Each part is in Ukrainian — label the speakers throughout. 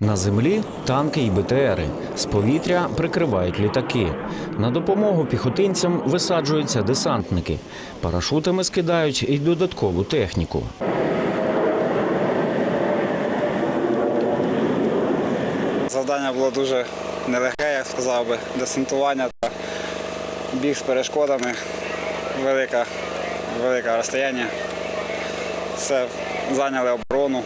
Speaker 1: На землі танки і БТРи. З повітря прикривають літаки. На допомогу піхотинцям висаджуються десантники. Парашутами скидають і додаткову техніку.
Speaker 2: Завдання було дуже нелегке, я сказав би, десантування біг з перешкодами, велика, велике розстояння. Все, зайняли оборону,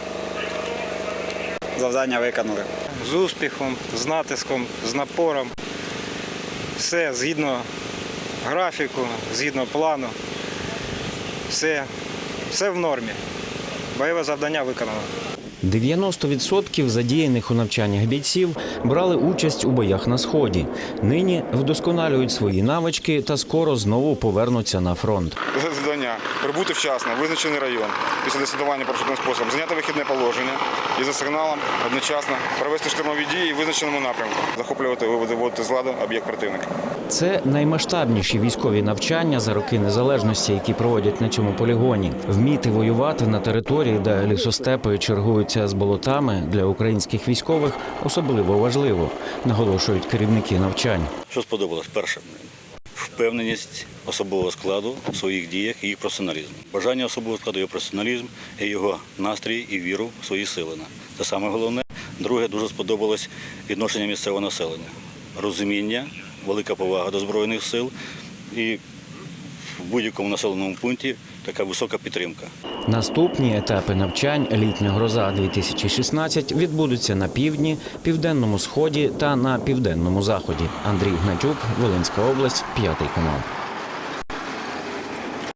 Speaker 2: завдання виконали.
Speaker 3: з успіхом, з натиском, з напором. Все згідно графіку, згідно плану. Все, все в нормі. Бойове завдання виконано.
Speaker 1: 90% задіяних у навчаннях бійців брали участь у боях на сході. Нині вдосконалюють свої навички та скоро знову повернуться на фронт.
Speaker 4: завдання прибути вчасно, визначений район після десантування парашутним способом, зайняти вихідне положення і за сигналом одночасно провести штурмові дії в визначеному напрямку, захоплювати, виводити з ладу об'єкт противника.
Speaker 1: Це наймасштабніші військові навчання за роки незалежності, які проводять на цьому полігоні. Вміти воювати на території, де лісостепи чергуються з болотами для українських військових особливо важливо, наголошують керівники навчань.
Speaker 5: Що сподобалось? Перше, впевненість особового складу в своїх діях і їх професіоналізм. Бажання особового складу, його професіоналізм і його настрій і віру в свої сили. Це саме головне. Друге, дуже сподобалось відношення місцевого населення. Розуміння, велика повага до Збройних сил і в будь-якому населеному пункті така висока підтримка.
Speaker 1: Наступні етапи навчань літня гроза 2016 відбудуться на півдні, південному сході та на південному заході. Андрій Гнатюк, Волинська область, п'ятий канал.